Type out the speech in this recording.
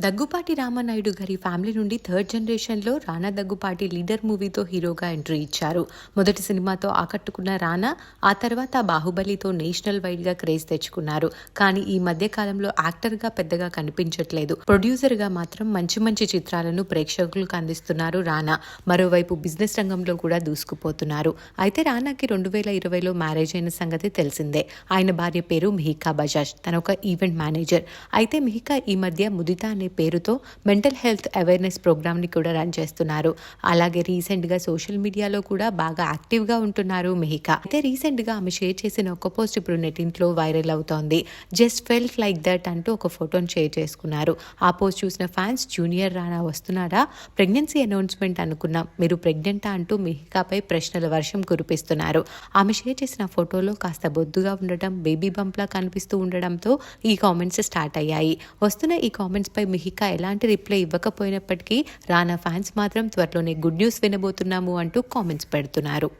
దగ్గుపాటి రామానాయుడు గారి ఫ్యామిలీ నుండి థర్డ్ జనరేషన్లో రానా దగ్గుపాటి లీడర్ మూవీతో హీరోగా ఎంట్రీ ఇచ్చారు. మొదటి సినిమాతో ఆకట్టుకున్న రానా ఆ తర్వాత బాహుబలితో నేషనల్ వైడ్గా క్రేజ్ తెచ్చుకున్నారు. కానీ ఈ మధ్య కాలంలో యాక్టర్గా పెద్దగా కనిపించట్లేదు. ప్రొడ్యూసర్గా మాత్రం మంచి మంచి చిత్రాలను ప్రేక్షకులకు అందిస్తున్నారు రానా. మరోవైపు బిజినెస్ రంగంలో కూడా దూసుకుపోతున్నారు. అయితే రానాకి రెండు వేల ఇరవైలో మ్యారేజ్ అయిన సంగతి తెలిసిందే. ఆయన భార్య పేరు మిహికా బజాజ్ తన ఒక ఈవెంట్ మేనేజర్. అయితే మిహికా ఈ మధ్య ముదితా అనే పేరుతో మెంటల్ హెల్త్ అవేర్నెస్ ప్రోగ్రామ్ని కూడా రన్ చేస్తున్నారు. అలాగే రీసెంట్గా సోషల్ మీడియాలో కూడా బాగా యాక్టివ్గా ఉంటున్నారు మెహికా. అయితే రీసెంట్గా ఆమె షేర్ చేసిన ఒక పోస్ట్ ఇప్పుడు నెటింట్లో వైరల్ అవుతోంది. జస్ట్ ఫెల్ట్ లైక్ దట్ అంటూ ఒక ఫోటోని షేర్ చేసుకున్నారు. ఆ పోస్ట్ చూసిన ఫ్యాన్స్ జూనియర్ రానా వస్తున్నారా ప్రెగ్నెన్సీ అనౌన్స్మెంట్ అనుకున్నాం మీరు ప్రెగ్నెంటా? అంటూ మిహికాపై ప్రశ్నల వర్షం కురిపిస్తున్నారు. ఆమె షేర్ చేసిన ఫోటోలో కాస్త బొద్దుగా ఉండటం బేబీ బంప్లా కనిపిస్తూ ఉండడంతో ఈ కామెంట్స్ స్టార్ట్ అయ్యాయి. వస్తున్న ఈ కామెంట్స్ పై మిహికా ఎలాంటి రిప్లై ఇవ్వకపోయినప్పటికీ రానా ఫ్యాన్స్ మాత్రం త్వరలోనే గుడ్ న్యూస్ వినబోతున్నాము అంటూ కామెంట్స్ పెడుతున్నారు.